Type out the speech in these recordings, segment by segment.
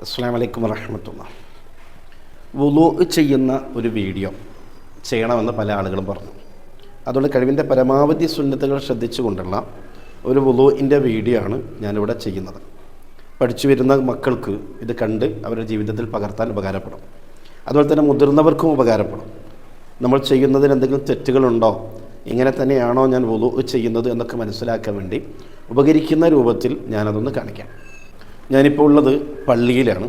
അസ്സാം വലൈക്കും വറഹമത്തുള്ള വുളു ചെയ്യുന്ന ഒരു വീഡിയോ ചെയ്യണമെന്ന് പല ആളുകളും പറഞ്ഞു. അതുകൊണ്ട് കഴിവിന്റെ പരമാവധി സുന്നത്തുകൾ ശ്രദ്ധിച്ചുകൊണ്ടുള്ള ഒരു വുളുവിന്റെ വീഡിയോ ആണ് ഞാനിവിടെ ചെയ്യുന്നത്. പഠിച്ചു വരുന്ന മക്കൾക്ക് ഇത് കണ്ട് അവരുടെ ജീവിതത്തിൽ പകർത്താൻ ഉപകാരപ്പെടും. അതുപോലെ തന്നെ മുതിർന്നവർക്കും ഉപകാരപ്പെടും. നമ്മൾ ചെയ്യുന്നതിന് എന്തെങ്കിലും തെറ്റുകളുണ്ടോ? ഇങ്ങനെ തന്നെയാണോ ഞാൻ വുളു ചെയ്യുന്നത് എന്നൊക്കെ മനസ്സിലാക്കാൻ വേണ്ടി ഉപകരിക്കുന്ന രൂപത്തിൽ ഞാനതൊന്ന് കാണിക്കാം. ഞാനിപ്പോൾ ഉള്ളത് പള്ളിയിലാണ്.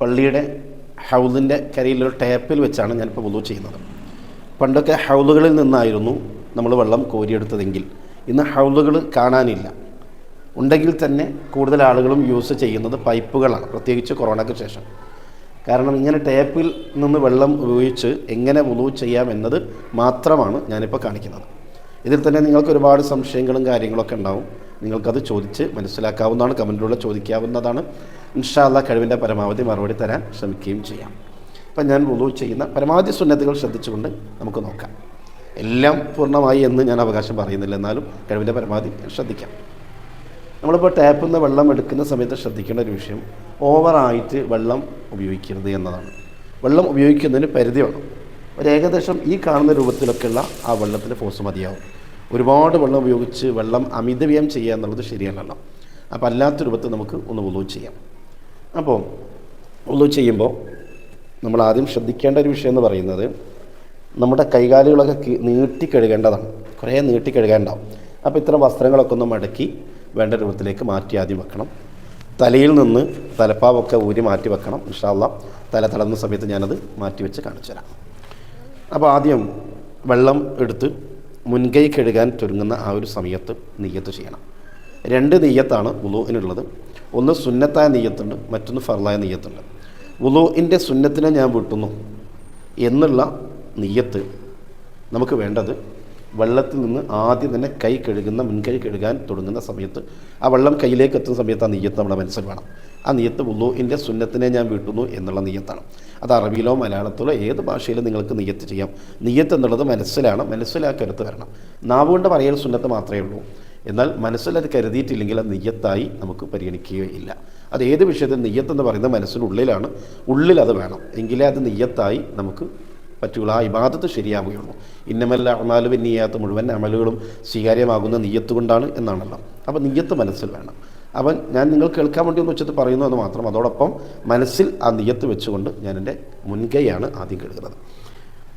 പള്ളിയുടെ ഹൗദിന്റെ കരയിലൊരു ടാപ്പിൽ വെച്ചാണ് ഞാനിപ്പോൾ വുളു ചെയ്യുന്നത്. പണ്ടൊക്കെ ഹൗലുകളിൽ നിന്നായിരുന്നു നമ്മൾ വെള്ളം കോരിയെടുത്തതെങ്കിൽ. ഇന്ന് ഹൗലുകൾ കാണാനില്ല. ഉണ്ടെങ്കിൽ തന്നെ കൂടുതൽ ആളുകളും യൂസ് ചെയ്യുന്നത് പൈപ്പുകളാണ് പ്രത്യേകിച്ച് കൊറോണയ്ക്ക് ശേഷം. കാരണം ഇങ്ങനെ ടാപ്പിൽ നിന്ന് വെള്ളം ഉപയോഗിച്ച് എങ്ങനെ വുളു ചെയ്യാം എന്നത് മാത്രമാണ് ഞാനിപ്പോൾ കാണിക്കുന്നത്. ഇതിൽ തന്നെ നിങ്ങൾക്ക് ഒരുപാട് സംശയങ്ങളും കാര്യങ്ങളൊക്കെ ഉണ്ടാവും. നിങ്ങൾക്കത് ചോദിച്ച് മനസ്സിലാക്കാവുന്നതാണ് കമന്റിലൂടെ ചോദിക്കാവുന്നതാണ്. ഇൻഷാല്ല കഴിവിന്റെ പരമാവധി മറുപടി തരാൻ ശ്രമിക്കുകയും ചെയ്യാം. അപ്പം ഞാൻ വുളു ചെയ്യുന്ന പരമാവധി സുന്നത്തുകൾ ശ്രദ്ധിച്ചുകൊണ്ട് നമുക്ക് നോക്കാം. എല്ലാം പൂർണമായി എന്ന് ഞാൻ അവകാശം പറയുന്നില്ല എന്നാലും കഴിവിന്റെ പരമാവധി ശ്രദ്ധിക്കാം. നമ്മളിപ്പോൾ ടാപ്പിൽ നിന്ന് വെള്ളം എടുക്കുന്ന സമയത്ത് ശ്രദ്ധിക്കേണ്ട ഒരു വിഷയം ഓവറായിട്ട് വെള്ളം ഉപയോഗിക്കരുത് എന്നതാണ്. വെള്ളം ഉപയോഗിക്കുന്നതിന് പരിധി വേണം. ഒരു ഏകദേശം ഈ കാണുന്ന രൂപത്തിലൊക്കെയുള്ള ആ വെള്ളത്തിന്റെ ഫോഴ്സ് മതിയാവും. ഒരുപാട് വെള്ളം ഉപയോഗിച്ച് വെള്ളം അമിതവ്യം ചെയ്യുക എന്നുള്ളത് ശരിയല്ലല്ലോ. അപ്പോൾ അല്ലാത്ത രൂപത്തിൽ നമുക്ക് ഒന്ന് ഉളു ചെയ്യാം. അപ്പോൾ ഉളു ചെയ്യുമ്പോൾ നമ്മൾ ആദ്യം ശ്രദ്ധിക്കേണ്ട ഒരു വിഷയം എന്ന് പറയുന്നത് നമ്മുടെ കൈകാലുകളൊക്കെ നീട്ടി കഴുകേണ്ടതാണ്. കുറേ നീട്ടി കഴുകേണ്ടാവും. അപ്പോൾ ഇത്തരം വസ്ത്രങ്ങളൊക്കെ ഒന്ന് മടക്കി വേണ്ട രൂപത്തിലേക്ക് മാറ്റി ആദ്യം വെക്കണം. തലയിൽ നിന്ന് തലപ്പാവൊക്കെ ഊരി മാറ്റി വെക്കണം. ഇൻഷാല്ല തല തളർന്ന സമയത്ത് ഞാനത് മാറ്റി വെച്ച് കാണിച്ചു തരാം അപ്പോൾ ആദ്യം വെള്ളം എടുത്ത് മുൻകൈ കഴുകാൻ തുടങ്ങുന്ന ആ ഒരു സമയത്ത് നെയ്യത്ത് ചെയ്യണം. രണ്ട് നെയ്യത്താണ് ഉലുവിനുള്ളത് ഒന്ന് സുന്നത്തായ നെയ്യത്തുണ്ട് മറ്റൊന്ന് ഫർലായ നെയ്യത്തുണ്ട്. ഉലുവിന്റെ സുന്നത്തിനെ ഞാൻ വിട്ടുന്നു എന്നുള്ള നെയ്യത്ത് നമുക്ക് വേണ്ടത് വെള്ളത്തിൽ നിന്ന് ആദ്യം തന്നെ കൈ കഴുകുന്ന മുൻകൈ കഴുകാൻ തുടങ്ങുന്ന സമയത്ത് ആ വെള്ളം കയ്യിലേക്ക് എത്തുന്ന സമയത്ത് ആ നെയ്യത്ത് നമ്മുടെ മനസ്സിൽ വേണം. ആ നെയ്യത്ത് വുളുവിന്റെ സുന്നത്തിനെ ഞാൻ വീട്ടുന്നു എന്നുള്ള നെയ്യത്താണ് അത് അറബിയിലോ മലയാളത്തിലോ ഏത് ഭാഷയിലും നിങ്ങൾക്ക് നെയ്യത്ത് ചെയ്യാം. നെയ്യത്ത് എന്നുള്ളത് മനസ്സിലാണ്. മനസ്സിലാക്കരുത്ത് വരണം. നാവുകൊണ്ട് പറയൽ സുന്നത്ത് മാത്രമേ ഉള്ളൂ. എന്നാൽ മനസ്സിലത് കരുതിയിട്ടില്ലെങ്കിൽ അത് നെയ്യത്തായി നമുക്ക് പരിഗണിക്കുകയില്ല. അത് ഏത് വിഷയത്തിൽ നെയ്യത്തെന്ന് പറയുന്നത് മനസ്സിനുള്ളിലാണ്. ഉള്ളിൽ അത് വേണം. എങ്കിലേ അത് നെയ്യത്തായി നമുക്ക് പറ്റുള്ളൂ ആ ഇബാദത്ത് ശരിയാവുകയുള്ളൂ. ഇന്നമല്ല അമാലു നീയാത്ത മുഴുവൻ അമലുകളും സ്വീകാര്യമാകുന്ന നെയ്യത്ത് കൊണ്ടാണ് എന്നാണല്ലോ. അപ്പോൾ നെയ്യത്ത് മനസ്സിൽ വേണം. അവൻ ഞാൻ നിങ്ങൾ കേൾക്കാൻ വേണ്ടി ഒന്ന് ഉച്ചത്തിൽ പറയുന്നു എന്ന് മാത്രം അതോടൊപ്പം മനസ്സിൽ ആ നെയ്യത്ത് വെച്ചുകൊണ്ട് ഞാൻ എന്റെ മുൻകൈയാണ് ആദ്യം കഴുകുന്നത്.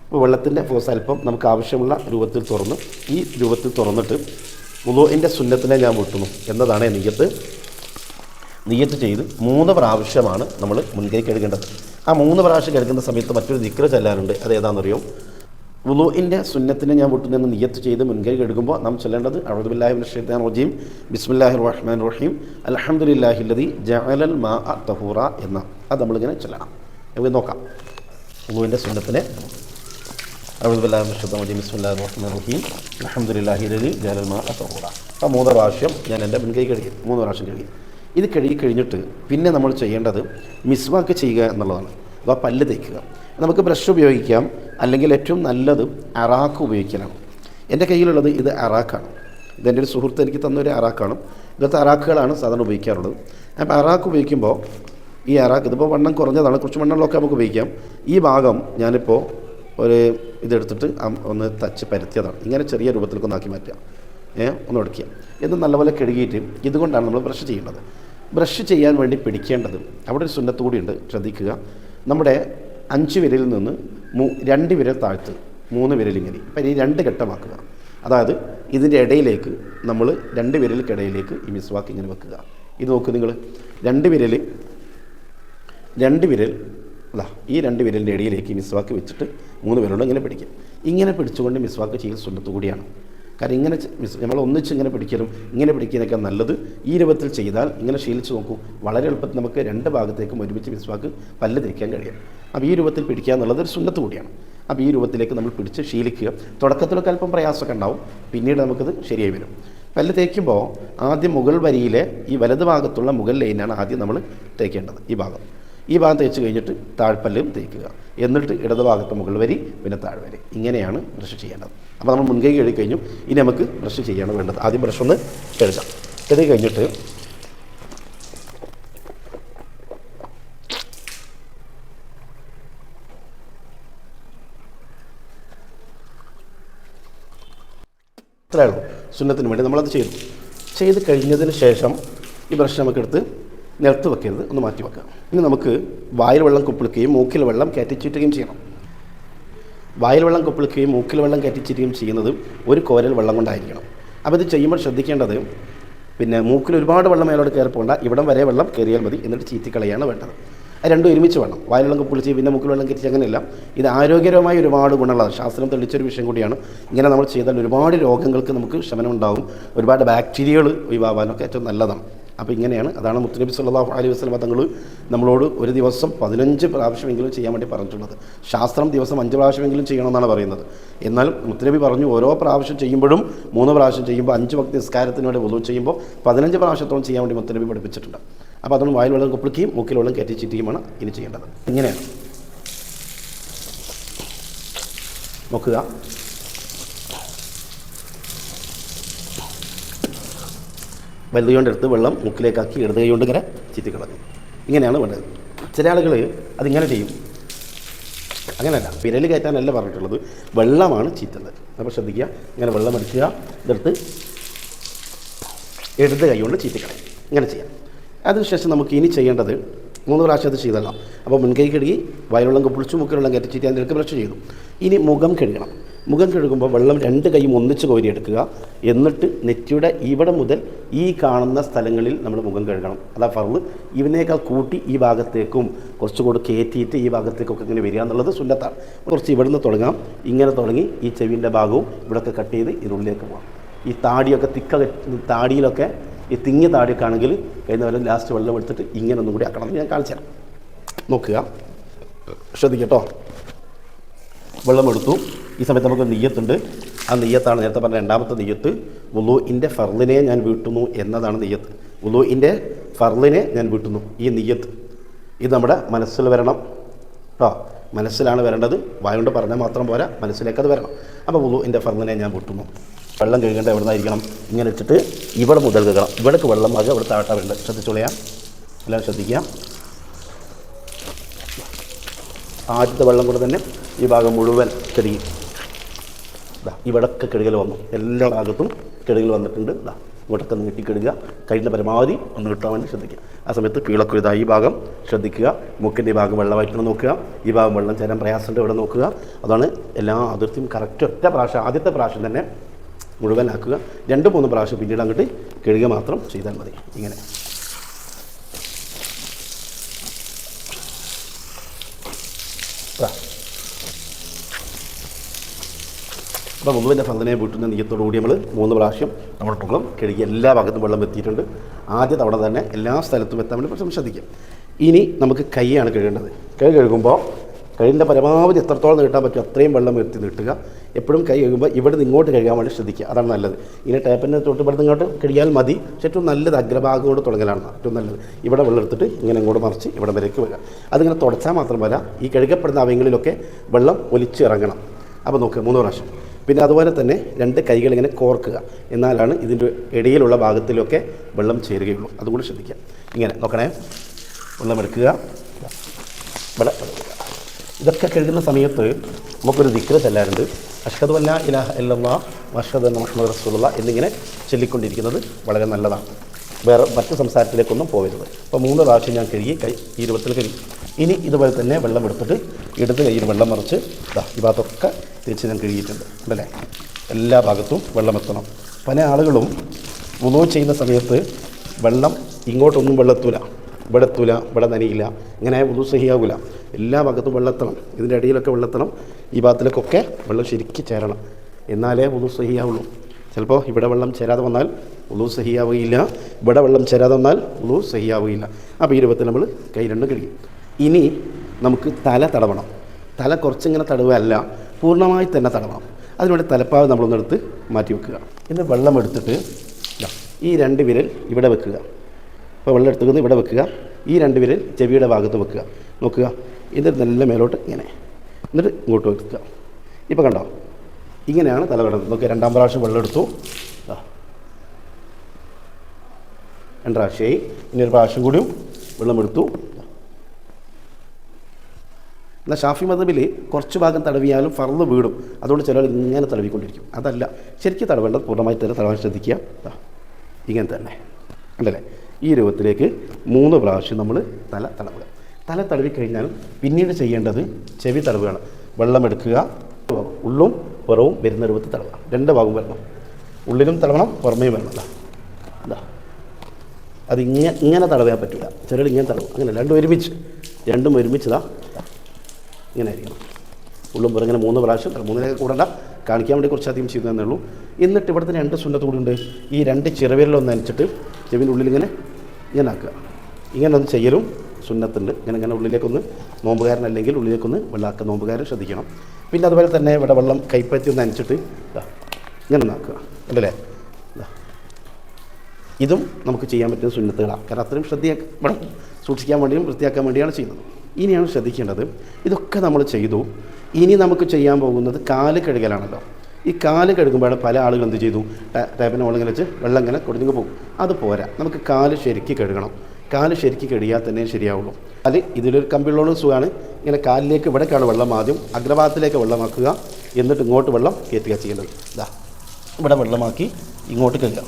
അപ്പോൾ വെള്ളത്തിന്റെ ഫോസ് അല്പം നമുക്ക് ആവശ്യമുള്ള രൂപത്തിൽ തുറന്ന് ഈ രൂപത്തിൽ തുറന്നിട്ട് ഉദോന്റെ സുന്നത്തിനെ ഞാൻ വിട്ടുന്നു എന്നതാണ് നെയ്യത്ത്. നിയ്യത്ത് ചെയ്ത് മൂന്ന് പ്രാവശ്യമാണ് നമ്മൾ മുൻകൈ കഴുകേണ്ടത്. ആ മൂന്ന് പ്രാവശ്യം കേൾക്കുന്ന സമയത്ത് മറ്റൊരു ദിക്ര ചെല്ലാറുണ്ട്. അത് ഏതാണെന്നറിയോ? വുലുവിന്റെ സുന്നത്തിനെ ഞാൻ വിട്ടുനിന്ന് നിയത്ത് ചെയ്ത് മുൻകൈ എടുക്കുമ്പോൾ നാം ചെല്ലേണ്ടത് അഴുദുബില്ലാഹിബിൻ ഷെയ്ത്താൻ റജീം. ബിസ്മില്ലാഹി റഹ്മാൻ റഹീം. അലഹമുല്ലാഹില്ലതി ജഅലൽ മാ തഹൂറ എന്ന അത് നമ്മളിങ്ങനെ ചെല്ലണം. നമുക്ക് നോക്കാം. വുലുവിന്റെ സുന്നത്തിനെ അഴുദുബില്ലാഹിബിൻ ഷെയ്ദാൻ റജീം. ബിസ്മില്ലാഹി റഹ്മാൻ റഹീം. അലഹമുല്ലാഹില്ലതി ജഅലൽ മാ തഹൂറ. ആ മൂന്ന് പ്രാവശ്യം ഞാൻ എന്റെ മുൻകൈ കഴുകി മൂന്ന് പ്രാവശ്യം കഴുകി. ഇത് കഴുകി കഴിഞ്ഞിട്ട് പിന്നെ നമ്മൾ ചെയ്യേണ്ടത് മിസ്വാക്ക് ചെയ്യുക എന്നുള്ളതാണ്. അപ്പോൾ പല്ല് തേക്കുക. നമുക്ക് ബ്രഷ് ഉപയോഗിക്കാം. അല്ലെങ്കിൽ ഏറ്റവും നല്ലത് അറാക്ക് ഉപയോഗിക്കലാണ്. എന്റെ കയ്യിലുള്ളത് ഇത് അറാക്കാണ്. ഇതെന്റെ ഒരു സുഹൃത്ത് എനിക്ക് തന്നൊരു അറാക്കാണ്. ഇങ്ങനത്തെ അറാക്കുകളാണ് സാധാരണ ഉപയോഗിക്കാറുള്ളത്. അപ്പോൾ അറാക്ക് ഉപയോഗിക്കുമ്പോൾ ഈ അറാക്ക് ഇതിപ്പോൾ വണ്ണം കുറഞ്ഞതാണ്. കുറച്ച് വണ്ണമുള്ളതൊക്കെ നമുക്ക് ഉപയോഗിക്കാം. ഈ ഭാഗം ഞാനിപ്പോൾ ഒരു ഇതെടുത്തിട്ട് ഒന്ന് തച്ച് പരത്തിയതാണ്. ഇങ്ങനെ ചെറിയ രൂപത്തിലൊക്കെ ഒന്നാക്കി മാറ്റുക. ഒന്ന് ഉടക്കുക എന്ന് നല്ലപോലെ കഴുകിയിട്ട് ഇതുകൊണ്ടാണ് നമ്മൾ ബ്രഷ് ചെയ്യേണ്ടത്. ബ്രഷ് ചെയ്യാൻ വേണ്ടി പിടിക്കേണ്ടത് അവിടെ ഒരു സുന്നത്ത് കൂടിയുണ്ട് ശ്രദ്ധിക്കുക. നമ്മുടെ അഞ്ച് വിരലിൽ നിന്ന് മൂ രണ്ട് വിരൽ താഴ്ത്ത് മൂന്ന് വിരലിങ്ങനെ അപ്പം ഈ രണ്ട് ഘട്ടമാക്കുക. അതായത് ഇതിന്റെ ഇടയിലേക്ക് നമ്മൾ രണ്ട് വിരലിക്കിടയിലേക്ക് ഈ മിസ്വാക്ക് ഇങ്ങനെ വെക്കുക. ഇത് നോക്ക് നിങ്ങൾ. രണ്ട് വിരൽ രണ്ട് വിരൽ അതാ ഈ രണ്ട് വിരലിന്റെ ഇടയിലേക്ക് മിസ്വാക്ക് വെച്ചിട്ട് മൂന്ന് വിരലുണ്ട് ഇങ്ങനെ പിടിക്കും ഇങ്ങനെ പിടിച്ചുകൊണ്ട് മിസ്വാക്ക് ചെയ്യൽ സുന്നത്ത് കൂടിയാണ്. കാരണം ഇങ്ങനെ നമ്മൾ ഒന്നിച്ച് ഇങ്ങനെ പിടിക്കലും ഇങ്ങനെ പിടിക്കാനൊക്കെ നല്ലത്. ഈ രൂപത്തിൽ ചെയ്താൽ ഇങ്ങനെ ശീലിച്ച് നോക്കൂ. വളരെ എളുപ്പത്തിൽ നമുക്ക് രണ്ട് ഭാഗത്തേക്കും ഒരുമിച്ച് മിസ്വാക്ക് പല്ല് തേക്കാൻ കഴിയും. അപ്പോൾ ഈ രൂപത്തിൽ പിടിക്കുക എന്നുള്ളത് ഒരു സുന്നത്ത് കൂടിയാണ്. അപ്പോൾ ഈ രൂപത്തിലേക്ക് നമ്മൾ പിടിച്ച് ശീലിക്കുക. തുടക്കത്തിലൊക്കെ അല്പം പ്രയാസമൊക്കെ ഉണ്ടാവും. പിന്നീട് നമുക്കത് ശരിയായി വരും. പല്ല് തേക്കുമ്പോൾ ആദ്യം മുകൾ വരിയിലെ ഈ വലത് ഭാഗത്തുള്ള മുകൾ ലൈനാണ് ആദ്യം നമ്മൾ തേക്കേണ്ടത് ഈ ഭാഗം. ഈ ഭാഗം തേച്ച് കഴിഞ്ഞിട്ട് താഴ്പ്പല്ലും തേക്കുക. എന്നിട്ട് ഇടതുഭാഗത്ത് മുകൾ വരി പിന്നെ താഴ്വരി ഇങ്ങനെയാണ് ബ്രഷ് ചെയ്യേണ്ടത്. അപ്പോൾ നമ്മൾ മുൻകൈ കഴുകി കഴിഞ്ഞു. ഇനി നമുക്ക് ബ്രഷ് ചെയ്യാണ് വേണ്ടത്. ആദ്യം ബ്രഷ് ഒന്ന് കഴുകാം. കഴുകി കഴിഞ്ഞിട്ട് അത്രയുള്ളൂ സുന്നത്തിന് വേണ്ടി നമ്മളത് ചെയ്തു. ചെയ്ത് കഴിഞ്ഞതിന് ശേഷം ഈ ബ്രഷ് നമുക്കെടുത്ത് നിലത്ത് വെക്കരുത്. ഒന്ന് മാറ്റി വെക്കുക. ഇനി നമുക്ക് വായിൽ വെള്ളം കുപ്പിളിക്കുകയും മൂക്കിൽ വെള്ളം കയറ്റിച്ചിട്ടുകയും ചെയ്യണം. വായിൽ വെള്ളം കുപ്പിളിക്കുകയും മൂക്കിൽ വെള്ളം കയറ്റിച്ചിരിക്കുകയും ചെയ്യുന്നത് ഒരു കോരൽ വെള്ളം കൊണ്ടായിരിക്കണം. അപ്പോൾ ഇത് ചെയ്യുമ്പോൾ ശ്രദ്ധിക്കേണ്ടത് പിന്നെ മൂക്കിൽ ഒരുപാട് വെള്ളം മേലോട്ട് കയറി പോകണ്ട. ഇവിടം വരെ വെള്ളം കയറിയാൽ മതി. എന്നിട്ട് ചീറ്റിക്കളയാണ് വേണ്ടത്. അത് രണ്ടും ഒരുമിച്ച് വേണം. വായിൽ വെള്ളം കുപ്പിളിച്ച് പിന്നെ മൂക്കിൽ വെള്ളം കയറ്റി അങ്ങനെയല്ല. ഇത് ആരോഗ്യകരമായ ഒരുപാട് ഗുണങ്ങളാണ് ശാസ്ത്രം തെളിച്ചൊരു വിഷയം കൂടിയാണ്. ഇങ്ങനെ നമ്മൾ ചെയ്താൽ ഒരുപാട് രോഗങ്ങൾക്ക് നമുക്ക് ശമനം ഉണ്ടാകും ഒരുപാട് ബാക്ടീരിയകൾ ഒഴിവാകാനൊക്കെ ഏറ്റവും നല്ലതാണ്. അപ്പോൾ ഇങ്ങനെയാണ്. അതാണ് മുത്തുനബി സല്ലല്ലാഹു അലൈഹി വസ്ലം തങ്ങൾ നമ്മളോട് ഒരു ദിവസം പതിനഞ്ച് പ്രാവശ്യമെങ്കിലും ചെയ്യാൻ വേണ്ടി പറഞ്ഞിട്ടുള്ളത്. ശാസ്ത്രം ദിവസം അഞ്ച് പ്രാവശ്യമെങ്കിലും ചെയ്യണമെന്നാണ് പറയുന്നത്. എന്നാൽ മുത്തുനബി പറഞ്ഞു ഓരോ പ്രാവശ്യം ചെയ്യുമ്പോഴും മൂന്ന് പ്രാവശ്യം ചെയ്യുമ്പോൾ അഞ്ച് ഭക്തി നിസ്കാരത്തിന് വേണ്ടി ഉദവ് ചെയ്യുമ്പോൾ പതിനഞ്ച് പ്രാവശ്യത്തോളം ചെയ്യാൻ വേണ്ടി മുത്തുനബി പഠിപ്പിച്ചിട്ടുണ്ട്. അപ്പോൾ അതുകൊണ്ട് വായിൽ വെള്ളം കുപ്പിളിക്കുകയും മൂക്കിൽ വെള്ളം കയറ്റി ഇനി ചെയ്യേണ്ടത്. ഇങ്ങനെയാണ്. നോക്കുക. വലുത് എടുത്ത് വെള്ളം മുക്കിലേക്കാക്കി ഇടത് കൈ കൊണ്ട് ഇങ്ങനെ ചീറ്റിക്കളഞ്ഞു ഇങ്ങനെയാണ് വേണ്ടത്. ചില ആളുകൾ അതിങ്ങനെ ചെയ്യും. അങ്ങനെയല്ല വിരൽ കയറ്റാനല്ല പറഞ്ഞിട്ടുള്ളത്. വെള്ളമാണ് ചീറ്റുന്നത്. അപ്പോൾ ശ്രദ്ധിക്കുക ഇങ്ങനെ വെള്ളം എടുക്കുക ഇതെടുത്ത് ഇടത് കൈ കൊണ്ട് ചീറ്റിക്കളയും ഇങ്ങനെ ചെയ്യാം. അതിനുശേഷം നമുക്ക് ഇനി ചെയ്യേണ്ടത് മൂന്ന് പ്രാവശ്യം അത് ചെയ്തല്ലോ അപ്പോൾ മുൻകൈ കഴുകി വയലുള്ളം കുപ്പിളിച്ചു മുക്കിലുള്ള കയറ്റി ചീറ്റി അതിലേക്ക് ബ്രഷ് ചെയ്തു. ഇനി മുഖം കഴുകണം. മുഖം കഴുകുമ്പോൾ വെള്ളം രണ്ട് കൈയും ഒന്നിച്ച് കോരിയെടുക്കുക. എന്നിട്ട് നെറ്റിയുടെ ഇവിടെ മുതൽ ഈ കാണുന്ന സ്ഥലങ്ങളിൽ നമ്മൾ മുഖം കഴുകണം. അതാ ഫറവ് ഇവനേക്കാൾ കൂട്ടി ഈ ഭാഗത്തേക്കും കുറച്ചുകൂടെ കയറ്റിയിട്ട് ഈ ഭാഗത്തേക്കൊക്കെ ഇങ്ങനെ വരിക എന്നുള്ളത് സുന്നത്താണ്. കുറച്ച് ഇവിടെ നിന്ന് തുടങ്ങാം. ഇങ്ങനെ തുടങ്ങി ഈ ചെവിന്റെ ഭാഗവും ഇവിടെയൊക്കെ കട്ട് ചെയ്ത് ഇതിനുള്ളിലേക്ക് പോകാം ഈ താടിയൊക്കെ തിക്ക താടിയിലൊക്കെ ഈ തിങ്ങിയ താടിയൊക്കെ ആണെങ്കിൽ കഴിഞ്ഞ പോലെ ലാസ്റ്റ് വെള്ളം എടുത്തിട്ട് ഇങ്ങനെ ഒന്നും കൂടി ആക്കണം ഞാൻ കാണിച്ചു തരാം. നോക്കുക. ശ്രദ്ധിക്കട്ടോ. വെള്ളം എടുത്തു. ഈ സമയത്ത് നമുക്ക് നെയ്യത്തുണ്ട്. ആ നെയ്യത്താണ് നേരത്തെ പറഞ്ഞ രണ്ടാമത്തെ നെയ്യത്ത്. വുളുവിന്റെ ഫർലിനെ ഞാൻ വീട്ടുന്നു എന്നതാണ് നെയ്യത്ത്. വുളുവിന്റെ ഫർലിനെ ഞാൻ വീട്ടുന്നു. ഈ നെയ്യത്ത്. ഇത് നമ്മുടെ മനസ്സിൽ വരണം. കേട്ടോ മനസ്സിലാണ് വരേണ്ടത്. വായുകൊണ്ട് പറഞ്ഞാൽ മാത്രം പോരാ. മനസ്സിലേക്ക് അത് വരണം. അപ്പോൾ വുളുവിന്റെ ഫർലിനെ ഞാൻ വീട്ടുന്നു. വെള്ളം കഴുകേണ്ട എവിടെ നിന്നായിരിക്കണം ഇങ്ങനെ വെച്ചിട്ട് ഇവിടെ മുതൽ കഴുകണം. ഇവിടേക്ക് വെള്ളം ആകുക ഇവിടെ താഴ്ത്താൻ വേണ്ടത് ശ്രദ്ധിച്ചോളിയാം. എല്ലാം ശ്രദ്ധിക്കാം. ആദ്യത്തെ വെള്ളം കൊണ്ട് തന്നെ ഈ ഭാഗം മുഴുവൻ ദാ ഇവിടൊക്കെ കഴുകൽ വന്നു. എല്ലാ ഭാഗത്തും കഴുകൽ വന്നിട്ടുണ്ട്. ഇതാ ഇങ്ങോട്ടൊക്കെ നീട്ടി കഴുകുക കഴിഞ്ഞ പരമാവധി ഒന്ന് കിട്ടാൻ വേണ്ടി ശ്രദ്ധിക്കുക. ആ സമയത്ത് പീളൊക്കെ ഇതാ ഈ ഭാഗം ശ്രദ്ധിക്കുക. മുക്കിന്റെ ഭാഗം വെള്ളമായിട്ട് നോക്കുക. ഈ ഭാഗം വെള്ളം ചേരാൻ പ്രയാസമുണ്ട് ഇവിടെ നോക്കുക. അതാണ് എല്ലാ അതിർത്തിയും കറക്റ്റ് ഒറ്റ പ്രാവശ്യം ആദ്യത്തെ പ്രാവശ്യം തന്നെ മുഴുവനാക്കുക രണ്ട് മൂന്ന് പ്രാവശ്യം പിന്നീട് അങ്ങോട്ട് കഴുകുക മാത്രം ചെയ്താൽ മതി. ഇങ്ങനെ. ദാ. അപ്പോൾ മുഴുവന്റെ ഫലനെ വീട്ടുന്ന നീയത്തോടുകൂടി നമ്മൾ മൂന്ന് പ്രാവശ്യം നമ്മുടെ മുഖം കഴുകി എല്ലാ ഭാഗത്തും വെള്ളം എത്തിയിട്ടുണ്ട്. ആദ്യ തവണ തന്നെ എല്ലാ സ്ഥലത്തും എത്താൻ വേണ്ടി പ്രശ്നം ശ്രദ്ധിക്കാം ഇനി നമുക്ക് കൈയാണ് കഴുകേണ്ടത്. കൈ കഴുകുമ്പോൾ കൈയിന്റെ പരമാവധി എത്രത്തോളം നീട്ടാൻ പറ്റും അത്രയും വെള്ളം എത്തി നീട്ടുക. എപ്പോഴും കൈ കഴുകുമ്പോൾ ഇവിടെ നിന്ന് ഇങ്ങോട്ട് കഴുകാൻ വേണ്ടി ശ്രദ്ധിക്കുക. അതാണ് നല്ലത്. ഇനി ടേപ്പിന്റെ തൊട്ട് ഇങ്ങോട്ട് കഴിയാൽ മതി. പക്ഷേ ഏറ്റവും നല്ലത് അഗ്രഭാഗത്തോട് തുടങ്ങലാണ് ഏറ്റവും നല്ലത്. ഇവിടെ വെള്ളം എടുത്തിട്ട് ഇങ്ങനെ ഇങ്ങോട്ട് മറിച്ച് ഇവിടെ വരേക്ക് വരിക. അതിങ്ങനെ തുടച്ചാൽ മാത്രമല്ല ഈ കഴുകപ്പെടുന്ന അവയങ്ങളിലൊക്കെ വെള്ളം ഒലിച്ചിറങ്ങണം അപ്പോൾ നോക്കുക മൂന്ന് പ്രാവശ്യം. പിന്നെ അതുപോലെ തന്നെ രണ്ട് കൈകൾ ഇങ്ങനെ കോർക്കുക. എന്നാലാണ് ഇതിന്റെ ഇടയിലുള്ള ഭാഗത്തിലൊക്കെ വെള്ളം ചേരുകയുള്ളൂ. അതുകൂടി ശ്രദ്ധിക്കുക. ഇങ്ങനെ നോക്കണേ. വെള്ളം എടുക്കുക. ഇതൊക്കെ കഴുകുന്ന സമയത്ത് നമുക്കൊരു ദിക്ര ചെല്ലാറുണ്ട് അഷ്ഹദു വല്ല ഇലാഹ ഇല്ലല്ലാ അഷ്ഹദു മുഹമ്മദ് റസൂലുള്ള എന്നിങ്ങനെ ചൊല്ലിക്കൊണ്ടിരിക്കുന്നത് വളരെ നല്ലതാണ്. വേറെ മറ്റ് സംസാരത്തിലേക്കൊന്നും പോകരുത്. അപ്പോൾ മൂന്ന് പ്രാവശ്യം ഞാൻ കഴുകി കൈ ഈ രൂപത്തിൽ കഴുകി. ഇനി ഇതുപോലെ തന്നെ വെള്ളം എടുത്തിട്ട് ഇടത് കയ്യിൽ വെള്ളം മറിച്ച് ദാ ഈ ഭാഗത്തൊക്കെ തിരിച്ച് ഞാൻ കഴുകിയിട്ടുണ്ട്. ഉണ്ടല്ലേ? എല്ലാ ഭാഗത്തും വെള്ളം എത്തണം. പല ആളുകളും വുളു ചെയ്യുന്ന സമയത്ത് വെള്ളം ഇങ്ങോട്ടൊന്നും വെള്ളത്തൂല. ഇവിടെ എത്തൂല ഇവിടെ നനയില്ല. ഇങ്ങനെ വുളു സഹിയാവില്ല എല്ലാ ഭാഗത്തും വെള്ളത്തണം ഇതിന്റെ ഇടയിലൊക്കെ വെള്ളത്തണം ഈ ഭാഗത്തിലേക്കൊക്കെ വെള്ളം ശരിക്കും ചേരണം. എന്നാലേ വുളു സഹിയാവുള്ളൂ. ചിലപ്പോൾ ഇവിടെ വെള്ളം ചേരാതെ വന്നാൽ ഉളു സഹിയാവുകയില്ല. ഇവിടെ വെള്ളം ചേരാതെ വന്നാൽ ഉളു സഹിയാവുകയില്ല. അപ്പോൾ ഈ രൂപത്തിൽ നമ്മൾ കൈ രണ്ടും കഴുകി. ഇനി നമുക്ക് തല തടവണം. തല കുറച്ചിങ്ങനെ തടവല്ല പൂർണമായി തന്നെ തടവണം. അതിനുവേണ്ടി തലപ്പാവ് നമ്മളൊന്നെടുത്ത് മാറ്റി വെക്കുക ഇന്ന് വെള്ളം എടുത്തിട്ട് ഈ രണ്ട് വിരൽ ഇവിടെ വെക്കുക. അപ്പോൾ വെള്ളം എടുത്തുകൊണ്ട് ഇവിടെ വെക്കുക. ഈ രണ്ട് വിരൽ ചെവിയുടെ ഭാഗത്ത് വെക്കുക. നോക്കുക. എന്നിട്ട് നല്ല മേലോട്ട് ഇങ്ങനെ. എന്നിട്ട് ഇങ്ങോട്ട് വെക്കുക. ഇപ്പോൾ കണ്ടോ? ഇങ്ങനെയാണ് തല കിടന്നത് നോക്കുക രണ്ടാം പ്രാവശ്യം വെള്ളം എടുത്തു. രണ്ട് പ്രാവശ്യമായി. ഇനി ഒരു പ്രാവശ്യം കൂടിയും വെള്ളം എടുത്തു എന്നാൽ ഷാഫി മതബിൽ കുറച്ച് ഭാഗം തടവിയാലും ഫർന്ന് വീടും. അതുകൊണ്ട് ചിലർ ഇങ്ങനെ തടവിക്കൊണ്ടിരിക്കും. അതല്ല ശരിക്കും തടവേണ്ടത് പൂർണമായി തന്നെ തടവാൻ ശ്രദ്ധിക്കുക. ഇങ്ങനെ തന്നെ. അല്ലല്ലേ? ഈ രൂപത്തിലേക്ക് മൂന്ന് പ്രാവശ്യം നമ്മൾ തല തടവുക. തല തടവി കഴിഞ്ഞാൽ പിന്നീട് ചെയ്യേണ്ടത് ചെവി തടവുകയാണ്. വെള്ളമെടുക്കുക ഉള്ളും പുറവും വരുന്ന രൂപത്തിൽ തടവുക. രണ്ട് ഭാഗവും വരണം. ഉള്ളിലും തടവണം പുറമേയും വരണം. അതാ അത് ഇങ്ങനെ ഇങ്ങനെ തടവാൻ പറ്റില്ല ചിലർ ഇങ്ങനെ തടവും. അങ്ങനെ രണ്ടും ഒരുമിച്ച്. രണ്ടും ഒരുമിച്ചതാ ഇങ്ങനെ ആയിരിക്കണം ഉള്ളും പുറങ്ങനെ മൂന്ന് പ്രാവശ്യം. മൂന്നിലേക്ക് കൂടണ്ട. കാണിക്കാൻ വേണ്ടി കുറച്ചധികം ചെയ്തു തന്നേ ഉള്ളൂ. എന്നിട്ട് ഇവിടുത്തെ രണ്ട് സുന്നത്ത് കൂടി ഉണ്ട് ഈ രണ്ട് ചിറവിരലൊന്ന് അനച്ചിട്ട് ചെവിന്റെ ഉള്ളിൽ ഇങ്ങനെ ഇങ്ങനെ ആക്കുക. ഇങ്ങനെ ഒന്ന് ചെയ്യലും. സുന്നത്തുണ്ട്. ഇങ്ങനെ ഇങ്ങനെ ഉള്ളിലേക്കൊന്ന് നോമ്പുകാരനല്ലെങ്കിൽ ഉള്ളിലേക്കൊന്ന് വെള്ളാക്കുക നോമ്പുകാരൻ ശ്രദ്ധിക്കണം. പിന്നെ അതുപോലെ തന്നെ ഇവിടെ വെള്ളം കൈപ്പറ്റി ഒന്ന് അനച്ചിട്ട് ഇങ്ങനെ ഒന്ന് ആക്കുക. ഉണ്ടല്ലേ ഇതും നമുക്ക് ചെയ്യാൻ പറ്റുന്ന സുന്നത്തുകളാണ്. കാരണം അത്രയും ശ്രദ്ധ സൂക്ഷിക്കാൻ വേണ്ടിയും വൃത്തിയാക്കാൻ വേണ്ടിയാണ് ചെയ്യുന്നത്. ഇനിയാണ് ശ്രദ്ധിക്കേണ്ടത്. ഇതൊക്കെ നമ്മൾ ചെയ്തു. ഇനി നമുക്ക് ചെയ്യാൻ പോകുന്നത് കാൽ കഴുകലാണല്ലോ. ഈ കാൽ കഴുകുമ്പോഴാണ് പല ആളുകൾ എന്ത് ചെയ്തു? ടേപ്പിനെ മുകളിൽ വെച്ച് വെള്ളം ഇങ്ങനെ കൊടുത്തു പോകും. അത് പോരാ. നമുക്ക് കാൽ ശരിക്ക് കഴുകണം. കാൽ ശരിക്ക് കഴുകിയാൽ തന്നെ ശരിയാവുള്ളൂ. അത് ഇതിലൊരു കമ്പിള്ളോട് സുഖമാണ്. ഇങ്ങനെ കാലിലേക്ക് ഇവിടേക്കാണ് വെള്ളം ആദ്യം. അഗ്രഭാഗത്തിലേക്ക് വെള്ളമാക്കുക. എന്നിട്ട് ഇങ്ങോട്ട് വെള്ളം കയറ്റുക ചെയ്യുന്നത്. ഇതാ ഇവിടെ വെള്ളമാക്കി ഇങ്ങോട്ട് കഴുകുക.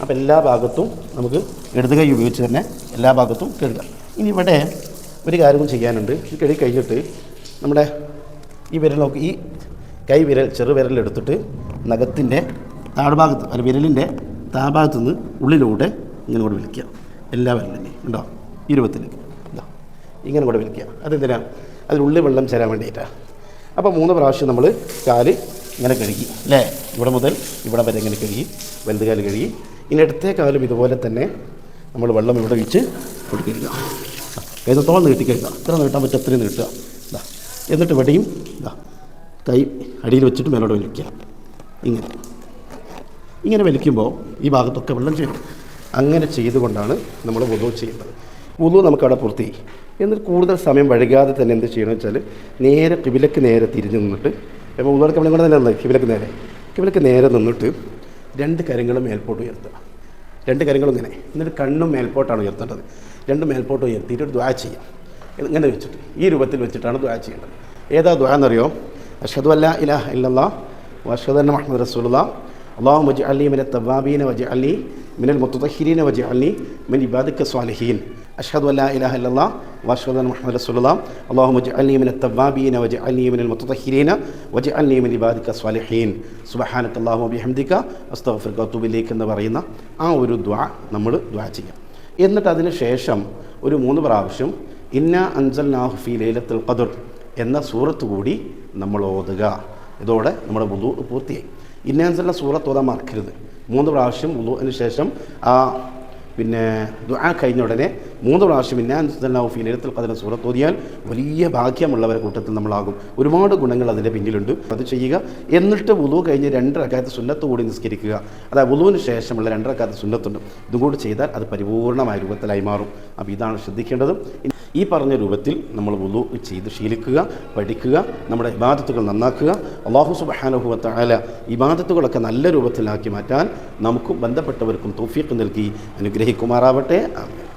അപ്പോൾ എല്ലാ ഭാഗത്തും നമുക്ക് ഇടത് കൈ ഉപയോഗിച്ച് തന്നെ എല്ലാ ഭാഗത്തും കഴുകുക. ഇനി ഇവിടെ ഒരു കാര്യം ചെയ്യാനുണ്ട്. ഈ കഴുകി കഴിഞ്ഞിട്ട് നമ്മുടെ ഈ വിരൽ നോക്കി ഈ കൈ വിരൽ ചെറു വിരൽ എടുത്തിട്ട് നഖത്തിന്റെ താഴ്ഭാഗത്ത് അല്ല വിരലിന്റെ താഴ്ഭാഗത്ത് നിന്ന് ഉള്ളിലൂടെ ഇങ്ങനെ കൂടെ വിളിക്കുക എല്ലാ വിരലിന്റെയും ഉണ്ടോ ഇരുപത്തിലേക്ക് ഇതാ ഇങ്ങനെ കൂടെ വിളിക്കുക അതെന്തിനാ? അതിനുള്ളിൽ വെള്ളം ചേരാൻ വേണ്ടിയിട്ടാണ് അപ്പോൾ മൂന്ന് പ്രാവശ്യം നമ്മൾ കാൽ ഇങ്ങനെ കഴുകി അല്ലേ? ഇവിടെ മുതൽ ഇവിടെ വരെ ഇങ്ങനെ കഴുകി വലുത് കാൽ കഴുകി. ഇനി അടുത്ത കാലം ഇതുപോലെ തന്നെ നമ്മൾ വെള്ളം ഇവിടെ വെച്ച് കൊടുക്കുക. ഏതത്തോളം നീട്ടി കഴുകുക എത്ര നീട്ടാൻ പറ്റും അത്രയും നീട്ടുക. ഇതാ എന്നിട്ട് വെടിയും ഇതാ കൈ അടിയിൽ വെച്ചിട്ട് മേലോട്ട് വലിക്കുക ഇങ്ങനെ. ഇങ്ങനെ വലിക്കുമ്പോൾ ഈ ഭാഗത്തൊക്കെ വെള്ളം ചേരും അങ്ങനെ ചെയ്തുകൊണ്ടാണ് നമ്മൾ വുതു ചെയ്യുന്നത്. വുതു നമുക്കവിടെ പൂർത്തി. എന്നിട്ട് കൂടുതൽ സമയം വഴുകാതെ തന്നെ എന്ത് ചെയ്യണമെന്ന് വെച്ചാൽ നേരെ കിവിലക്ക് നേരെ തിരിഞ്ഞ് നിന്നിട്ട് ഇപ്പോൾ നമ്മൾ ഇങ്ങോട്ട് തന്നെ കിവിലക്ക് നേരെ. കിവിലക്ക് നേരെ നിന്നിട്ട് രണ്ട് കരങ്ങളും മേൽപോട്ട് ഉയർത്തുക. രണ്ട് കാര്യങ്ങളും ഇങ്ങനെ. എന്നിട്ട് കണ്ണും മേൽപോട്ടാണ് ഉയർത്തേണ്ടത്. രണ്ട് മേൽപോട്ട് ഉയർത്തിയിട്ട് ഒരു ദ്വാ ചെയ്യാം. ഇങ്ങനെ വെച്ചിട്ട്. ഈ രൂപത്തിൽ വെച്ചിട്ടാണ് ദ്വാ ചെയ്യേണ്ടത്. ഏതാ ദ്വാ എന്നറിയോ? അഷദ് അല്ല ഇല ഇല്ലല്ലാ വർഷദ് മുഹമ്മദ് റസൂല അള്ളാഹു വജ് അലി മിന തവാബീന വജ അലി മിനൽ മുത്തഹിരീന വജ അലി മിൻ ഇബാദിക്ക സ്വാലഹീൻ. അഷ്ഹദു അല്ലാ ഇലാഹ ഇല്ലല്ലാ വാഷ്ഹദു അന്ന മുഹമ്മദ് റസൂലുള്ളാഹ് അല്ലാഹുമ്മ ജഅൽനി മിനൽ തവ്വാബീന വജഅൽനി മിനൽ മുത്തതഹിരീന വജഅൽനി മിൻ ഇബാദിക സ്വാലിഹീൻ. സുബ്ഹാനക അല്ലാഹുമ്മ ബിഹംദിക അസ്തഗ്ഫിറുക വഅതൂബു ഇലൈക എന്ന് പറയുന്ന ആ ഒരു ദുആ നമ്മൾ ദുആ ചെയ്യാം. എന്നിട്ട് അതിന് ശേഷം ഒരു മൂന്ന് പ്രാവശ്യം ഇന്ന അൻസൽ നാഹുഫി ലൈലത്തുൽ ഖദർ എന്ന സൂറത്ത് കൂടി നമ്മൾ ഓതുക. ഇതോടെ നമ്മുടെ വുളു പൂർത്തിയായി. ഇന്ന അൻസൽ സൂറത്ത് ഓതാൻ മറക്കരുത്. മൂന്ന് പ്രാവശ്യം വുളുവിന് ശേഷം ആ പിന്നെ ദുആ കഴിഞ്ഞ ഉടനെ മൂന്ന് പ്രാവശ്യം ഇന്നാൻസലാഹു ഫീലത്തിൽ കഥന സൂറത്ത് ഓതിയാൽ വലിയ ഭാഗ്യമുള്ളവരെ കൂട്ടത്തിൽ നമ്മളാകും. ഒരുപാട് ഗുണങ്ങൾ അതിന്റെ പിന്നിലുണ്ട്. അത് ചെയ്യുക. എന്നിട്ട് വുളു കഴിഞ്ഞ് രണ്ട് റക്കാത്ത് സുന്നത്ത് കൂടി നിസ്കരിക്കുക. അതായത് വുളുവിന് ശേഷമുള്ള രണ്ട് റക്കാത്ത് സുന്നത്തുണ്ട്. ഇതും കൂടി ചെയ്താൽ അത് പരിപൂർണമായ രൂപത്തിലായി മാറും. അപ്പോൾ ഇതാണ് ശ്രദ്ധിക്കേണ്ടത്. ഈ പറഞ്ഞ രൂപത്തിൽ നമ്മൾ വുളു ചെയ്ത് ശീലിക്കുക പഠിക്കുക നമ്മുടെ ഇബാദത്തുകൾ നന്നാക്കുക. അള്ളാഹു സുബാനുഭവത്തായ ഇബാദത്തുകളൊക്കെ നല്ല രൂപത്തിലാക്കി മാറ്റാൻ നമുക്കും ബന്ധപ്പെട്ടവർക്കും തൗഫീഖ് നൽകി. അനുഗ്രഹിക്കുമാറാവട്ടെ. ആമീൻ.